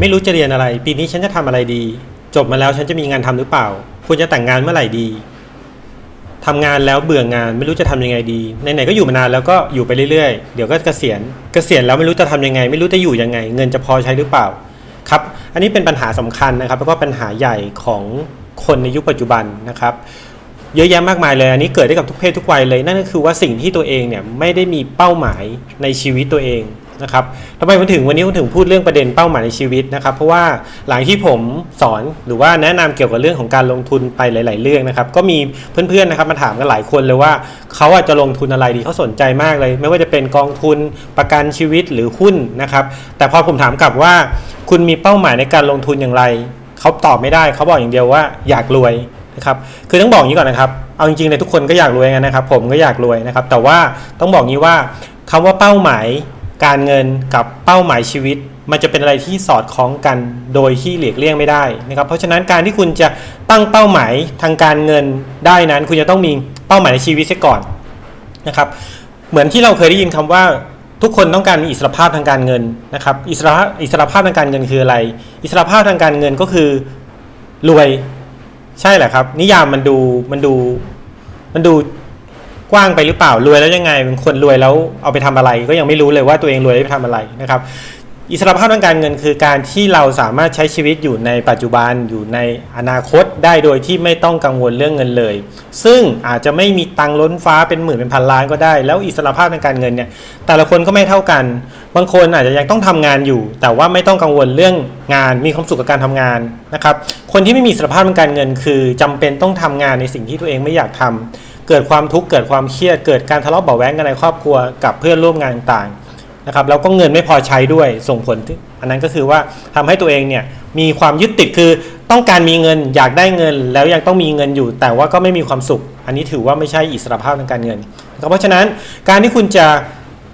ไม่รู้จะเรียนอะไร ปีนี้ฉันจะทำอะไรดี จบมาแล้วฉันจะมีงานทำหรือเปล่าควรจะแต่งงานเมื่อไหร่ดีทำงานแล้วเบื่องานไม่รู้จะทำยังไงดีไหนๆก็อยู่มานานแล้วก็อยู่ไปเรื่อยๆ เดี๋ยวก็เกษียณ เกษียณแล้วไม่รู้จะทำยังไง ไม่รู้จะอยู่ยังไง เงินจะพอใช้หรือเปล่าครับ อันนี้เป็นปัญหาสำคัญนะครับ แล้วก็ปัญหาใหญ่ของคนในยุคปัจจุบันนะครับ เยอะแยะมากมายเลย อันนี้เกิดได้กับทุกเพศทุกวัยเลย นั่นก็คือว่าสิ่งที่ตัวเองเนี่ยไม่ได้มีเป้าหมายในชีวิตตัวเอง นะครับทำไมผมถึงวันนี้ผมถึงพูดเรื่องประเด็นเป้าหมายในชีวิตนะครับ เพราะว่าหลังที่ผมสอนหรือว่าแนะนำเกี่ยวกับเรื่องของการลงทุนไปหลาย ๆ เรื่องนะครับ ก็มีเพื่อนๆนะครับมาถามกันหลายคนเลยว่าเขาอาจจะลงทุนอะไรดีเขาสนใจมากเลย ไม่ว่าจะเป็นกองทุนประกันชีวิตหรือหุ้นนะครับ แต่พอผมถามกลับว่า คุณมีเป้าหมายในการลงทุนอย่างไรเขาตอบไม่ได้เขาบอกอย่างเดียวว่าอยากรวยนะครับคือต้องบอกอย่างนี้ก่อนนะครับเอาจริงๆเลยทุกคนก็อยากรวยกันนะครับ ผมก็อยากรวยนะครับ แต่ว่าต้องบอกงี้ว่าคำว่าเป้าหมาย การเงินกับเป้าหมายชีวิต มันจะเป็นอะไรที่สอดคล้องกันโดยที่หลีกเลี่ยงไม่ได้นะครับเพราะฉะนั้นการที่คุณจะตั้งเป้าหมายทางการเงินได้นั้น คุณจะต้องมีเป้าหมายในชีวิตเสียก่อนนะครับเหมือนที่เราเคยได้ยินคำว่าทุกคนต้องการมีอิสรภาพทางการเงินนะครับอิสระอิสรภาพทางการเงินคืออะไร อิสรภาพทางการเงินก็คือรวยใช่แหละครับ นิยามมันดูมันดูมันดู กว้างไปหรือเปล่ารวยแล้วยังไงเป็นคนรวยแล้วเอาไปทำอะไร ก็ยังไม่รู้เลยว่าตัวเองรวยแล้วไปทำอะไรนะครับ อิสรภาพทางการเงินคือการที่เราสามารถใช้ชีวิตอยู่ในปัจจุบันอยู่ในอนาคตได้โดยที่ไม่ต้องกังวลเรื่องเงินเลย ซึ่งอาจจะไม่มีตังค์ล้นฟ้าเป็นหมื่นเป็นพันล้านก็ได้ แล้วอิสรภาพทางการเงินเนี่ยแต่ละคนก็ไม่เท่ากัน บางคนอาจจะยังต้องทำงานอยู่ แต่ว่าไม่ต้องกังวลเรื่องงานมีความสุขกับการทำงานนะครับคนที่ไม่มีอิสรภาพทางการเงิน คือจำเป็นต้องทำงานในสิ่งที่ตัวเองไม่อยากทำ เกิดความทุกข์เกิดความเครียด เกิดการทะเลาะเบาะแว้งกันในครอบครัวกับเพื่อนร่วมงานต่างๆนะครับแล้วก็เงินไม่พอใช้ด้วยส่งผลที่อันนั้นก็คือว่าทำให้ตัวเองเนี่ยมีความยึดติดคือต้องการมีเงินอยากได้เงิน แล้วยังต้องมีเงินอยู่ แต่ว่าก็ไม่มีความสุข อันนี้ถือว่าไม่ใช่อิสรภาพทางการเงินเพราะฉะนั้นการที่คุณจะ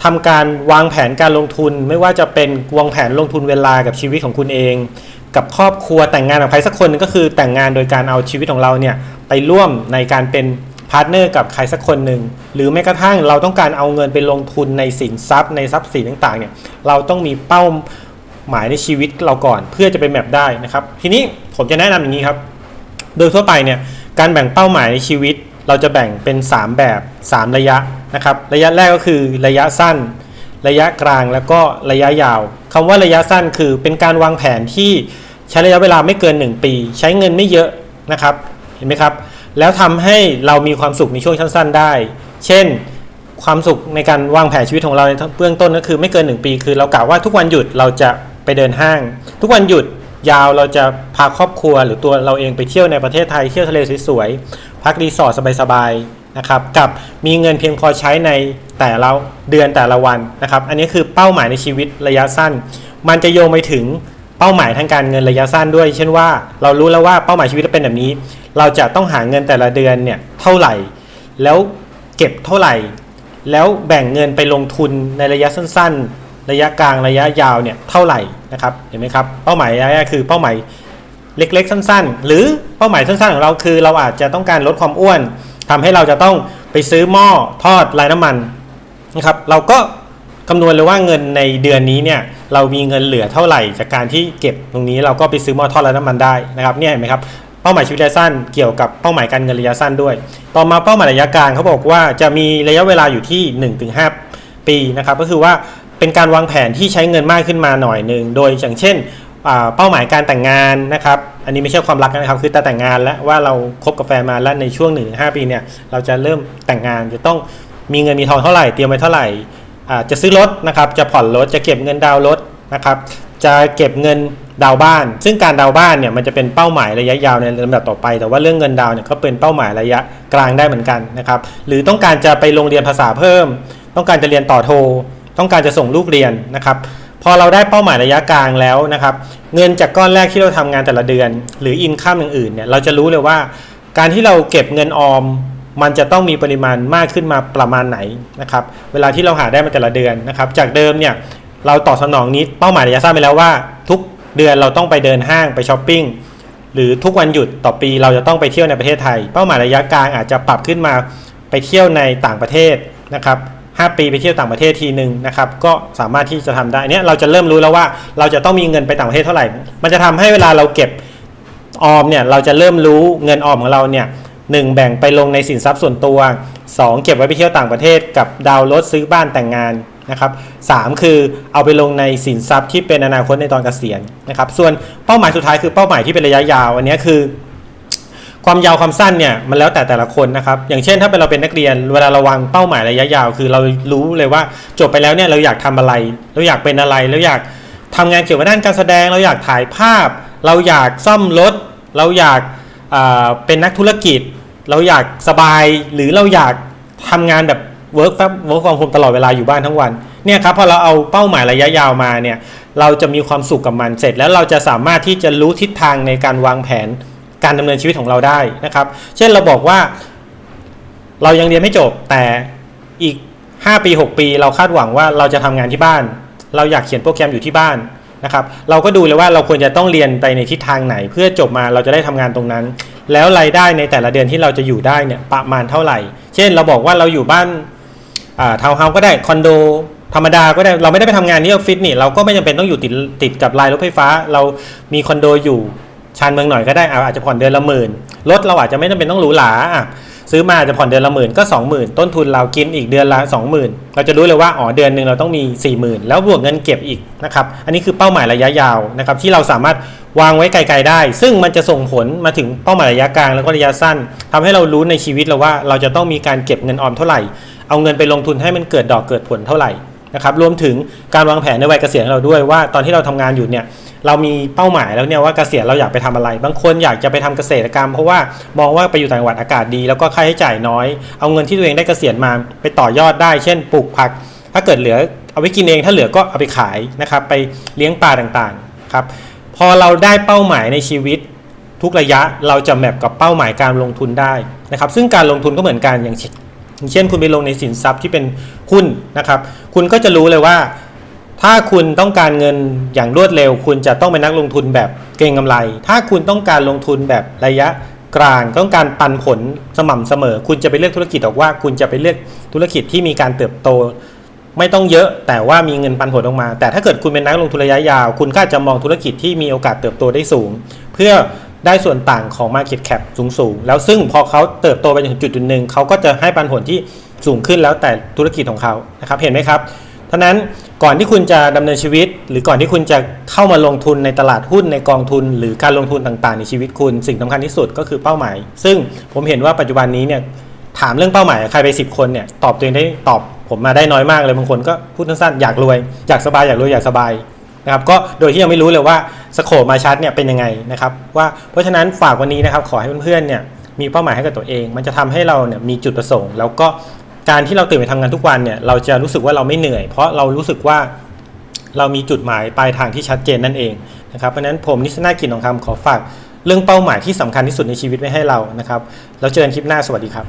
ทำการวางแผนการลงทุน ไม่ว่าจะเป็นวางแผนลงทุนเวลากับชีวิตของคุณเอง กับครอบครัวแต่งงานกับใครสักคนหนึ่งก็คือแต่งงานโดยการเอาชีวิตของเราเนี่ยไปร่วมในการเป็น พาร์ทเนอร์กับใครสักคนหนึ่งหรือแม้กระทั่งเราต้องการเอาเงินไปลงทุนในสินทรัพย์ในทรัพย์สินต่างๆเนี่ยเราต้องมีเป้าหมายในชีวิตเราก่อน เพื่อจะไปแมปได้นะครับทีนี้ผมจะแนะนำอย่างนี้ครับ โดยทั่วไปเนี่ยการแบ่งเป้าหมายในชีวิต เราจะแบ่งเป็น 3 แบบ 3 ระยะนะครับระยะแรกก็คือระยะสั้น ระยะกลางแล้วก็ระยะยาวคำว่าระยะสั้นคือเป็นการวางแผนที่ใช้ระยะเวลาไม่เกิน 1 ปี ใช้เงินไม่เยอะนะครับเห็นไหมครับ แล้วทำให้เรามีความสุขในช่วงสั้นๆได้ เช่น ความสุขในการวางแผนชีวิตของเราในเบื้องต้นก็คือไม่เกิน 1 ปี คือเรากะว่าทุกวันหยุดเราจะไปเดินห้าง ทุกวันหยุดยาวเราจะพาครอบครัว หรือตัวเราเองไปเที่ยวในประเทศไทยเที่ยวทะเลสวยๆพักรีสอร์ทสบายๆนะครับกับมีเงินเพียงพอใช้ในแต่ละเดือนแต่ละวันนะครับ อันนี้คือเป้าหมายในชีวิตระยะสั้น มันจะโยงไปถึง เป้าหมายทางการเงินระยะสั้นด้วย เช่นว่าเรารู้แล้วว่าเป้าหมายชีวิตเราเป็นแบบนี้ เราจะต้องหาเงินแต่ละเดือนเนี่ยเท่าไหร่ แล้วเก็บเท่าไหร่ แล้วแบ่งเงินไปลงทุนในระยะสั้น ๆ ระยะกลางระยะยาวเนี่ยเท่าไหร่นะครับเห็นไหมครับเป้าหมายระยะแรกคือเป้าหมายเล็กๆ สั้น ๆ หรือเป้าหมายสั้นๆของเราคือ เราอาจจะต้องการลดความอ้วนทำให้เราจะต้องไปซื้อหม้อทอดไร้น้ำมันนะครับเราก็คำนวณเลยว่าเงินในเดือนนี้เนี่ย เรามีเงินเหลือเท่าไหร่ จากการที่เก็บตรงนี้เราก็ไปซื้อหม้อทอดไร้น้ำมันได้นะครับเนี่ยเห็นไหมครับเป้าหมายชีวิตระยะสั้นเกี่ยวกับเป้าหมายการเงินระยะสั้นด้วย ต่อมาเป้าหมายระยะกลางเขาบอกว่าจะมีระยะเวลาอยู่ที่ 1-5 ปีนะครับก็คือว่าเป็นการวางแผนที่ใช้เงินมากขึ้นมาหน่อยหนึ่งโดยอย่างเช่นเป้าหมายการแต่งงานนะครับ อันนี้ไม่ใช่ความรักนะครับ คือแต่แต่งงานแล้วว่าเราคบกับแฟนมาแล้วในช่วง1-5 ปีเนี่ยเราจะเริ่มแต่งงานจะต้องมีเงินมีทองเท่าไหร่เตรียมไว้เท่าไหร่ จะซื้อรถนะครับ จะผ่อนรถ จะเก็บเงินดาวรถนะครับ จะเก็บเงินดาวบ้าน ซึ่งการดาวบ้านเนี่ยมันจะเป็นเป้าหมายระยะยาวในลำดับต่อไป แต่ว่าเรื่องเงินดาวเนี่ยก็เป็นเป้าหมายระยะกลางได้เหมือนกันนะครับ หรือต้องการจะไปโรงเรียนภาษาเพิ่ม ต้องการจะเรียนต่อโท ต้องการจะส่งลูกเรียนนะครับ พอเราได้เป้าหมายระยะกลางแล้วนะครับ เงินจากก้อนแรกที่เราทำงานแต่ละเดือน หรืออินข้ามอย่างอื่นเนี่ย เราจะรู้เลยว่า การที่เราเก็บเงินออม มันจะต้องมีปริมาณมากขึ้นมาประมาณไหนนะครับเวลาที่เราหาได้มาแต่ละเดือนนะครับ จากเดิมเนี่ยเราตอบสนองนี้เป้าหมายระยะสั้นไปแล้วว่า ทุกเดือนเราต้องไปเดินห้างไปช้อปปิ้งหรือทุกวันหยุดต่อปีเราจะต้องไปเที่ยวในประเทศไทย เป้าหมายระยะกลางอาจจะปรับขึ้นมาไปเที่ยวในต่างประเทศนะครับ5ปีไปเที่ยวต่างประเทศทีหนึ่งนะครับก็สามารถที่จะทำได้เนี่ยเราจะเริ่มรู้แล้วว่าเราจะต้องมีเงินไปต่างประเทศเท่าไหร่ มันจะทำให้เวลาเราเก็บออมเนี่ยเราจะเริ่มรู้เงินออมของเราเนี่ย หนึ่งแบ่งไปลงในสินทรัพย์ส่วนตัว 2 เก็บไว้ไปเที่ยวต่างประเทศกับดาวรถซื้อบ้านแต่งงานนะครับสามคือเอาไปลงในสินทรัพย์ที่เป็นอนาคตในตอนเกษียณนะครับ ส่วนเป้าหมายสุดท้ายคือเป้าหมายที่เป็นระยะยาว อันนี้คือ ความยาวความสั้นเนี่ยมันแล้วแต่แต่ละคนนะครับ อย่างเช่นถ้าเป็นเราเป็นนักเรียน เวลาเราวางเป้าหมายระยะยาว คือเรารู้เลยว่าจบไปแล้วเนี่ยเราอยากทำอะไร เราอยากเป็นอะไร เราอยากทำงานเกี่ยวกับด้านการแสดง เราอยากถ่ายภาพ เราอยากซ่อมรถ เราอยากเป็นนักธุรกิจ เราอยากสบายหรือเราอยากทำงานแบบ work from work from home ตลอดเวลาอยู่บ้านทั้งวันเนี่ยครับพอเราเอาเป้าหมายระยะยาวมาเนี่ยเราจะมีความสุขกับมันเสร็จ แล้วเราจะสามารถที่จะรู้ทิศทางในการวางแผนการดำเนินชีวิตของเราได้นะครับ เช่นเราบอกว่า เรายังเรียนไม่จบแต่อีก 5 ปี 6 ปี เราคาดหวังว่าเราจะทำงานที่บ้าน เราอยากเขียนโปรแกรมอยู่ที่บ้านนะครับ เราก็ดูเลยว่าเราควรจะต้องเรียนไปในทิศทางไหน เพื่อจบมาเราจะได้ทำงานตรงนั้น แล้วรายได้ในแต่ละเดือนที่เราจะอยู่ได้เนี่ยประมาณเท่าไหร่ เช่นเราบอกว่าเราอยู่บ้านทาวน์เฮาส์ก็ได้คอนโดธรรมดาก็ได้เราไม่ได้ไปทำงานที่ออฟฟิศนี่เราก็ไม่จำเป็นต้องอยู่ติดติดกับรายรถไฟฟ้า เรามีคอนโดอยู่ชานเมืองหน่อยก็ได้อาจจะผ่อนเดือนละหมื่นรถเราอาจจะไม่จำเป็นต้องหรูหราอะ ซื้อมาจะผ่อนเดือนละหมื่นก็20,000 ต้นทุนเรากินอีกเดือนละ 20,000 เราจะรู้เลยว่าอ๋อเดือนหนึ่งเราต้องมี 40,000 แล้วบวกเงินเก็บอีกนะครับอันนี้คือเป้าหมายระยะยาวนะครับที่เราสามารถวางไว้ไกล ๆ ได้ ซึ่งมันจะส่งผลมาถึงเป้าหมายระยะกลางแล้วก็ระยะสั้นทำให้เรารู้ในชีวิตเราว่าเราจะต้องมีการเก็บเงินออมเท่าไหร่ เอาเงินไปลงทุนให้มันเกิดดอกเกิดผลเท่าไหร่ นะครับรวมถึงการวางแผนในวัยเกษียณเราด้วยว่า ตอนที่เราทำงานอยู่เนี่ยเรามีเป้าหมายแล้วเนี่ยว่าเกษียณเราอยากไปทำอะไร บางคนอยากจะไปทำเกษตรกรรม เพราะว่ามองว่าไปอยู่ต่างจังหวัดอากาศดี แล้วก็ค่าใช้จ่ายน้อย เอาเงินที่ตัวเองได้เกษียณมาไปต่อยอดได้ เช่นปลูกผัก ถ้าเกิดเหลือเอาไว้กินเองถ้าเหลือก็เอาไปขายนะครับไปเลี้ยงปลาต่างๆครับพอเราได้เป้าหมายในชีวิตทุกระยะเราจะแมปกับเป้าหมายการลงทุนได้นะครับซึ่งการลงทุนก็เหมือนกันอย่าง เช่นคุณไปลงในสินทรัพย์ที่เป็นหุ้นนะครับ คุณก็จะรู้เลยว่า ถ้าคุณต้องการเงินอย่างรวดเร็ว คุณจะต้องเป็นนักลงทุนแบบเก็งกำไร ถ้าคุณต้องการลงทุนแบบระยะกลางต้องการปันผลสม่ำเสมอ คุณจะไปเลือกธุรกิจออกว่า คุณจะไปเลือกธุรกิจที่มีการเติบโต ไม่ต้องเยอะแต่ว่ามีเงินปันผลออกมา แต่ถ้าเกิดคุณเป็นนักลงทุนระยะยาว คุณก็อาจจะมองธุรกิจที่มีโอกาสเติบโตได้สูง เพื่อ ได้ส่วนต่างของ Market Cap สูงๆ แล้วซึ่งพอเขาเติบโตไปถึงจุดจุดหนึ่งเขาก็จะให้ปันผลที่สูงขึ้นแล้วแต่ธุรกิจของเขานะครับเห็นไหมครับท่านั้นก่อนที่คุณจะดำเนินชีวิต หรือก่อนที่คุณจะเข้ามาลงทุนในตลาดหุ้นในกองทุน หรือการลงทุนต่างๆ ในชีวิตคุณ สิ่งสำคัญที่สุดก็คือเป้าหมาย ซึ่งผมเห็นว่าปัจจุบันนี้เนี่ยถามเรื่องเป้าหมายใครไป 10 คนเนี่ยตอบตัวเองได้ตอบผมมาได้น้อยมากเลยบางคนก็พูดสั้นๆอยากรวยอยากสบายอยากรวยอยากสบาย นะครับก็โดยที่ยังไม่รู้เลยว่าสโคปมาชัดเนี่ยเป็นยังไงนะครับว่าเพราะฉะนั้นฝากวันนี้นะครับขอให้เพื่อนๆเนี่ยมีเป้าหมายให้กับตัวเอง มันจะทำให้เราเนี่ยมีจุดประสงค์ แล้วก็การที่เราตื่นไปทำงานทุกวันเนี่ยเราจะรู้สึกว่าเราไม่เหนื่อย เพราะเรารู้สึกว่าเรามีจุดหมายปลายทางที่ชัดเจนนั่นเองนะครับเพราะฉะนั้นผมนิสนากินของคำขอฝากเรื่องเป้าหมายที่สำคัญที่สุดในชีวิตไว้ให้เรานะครับแล้วเจอกันคลิปหน้าสวัสดีครับ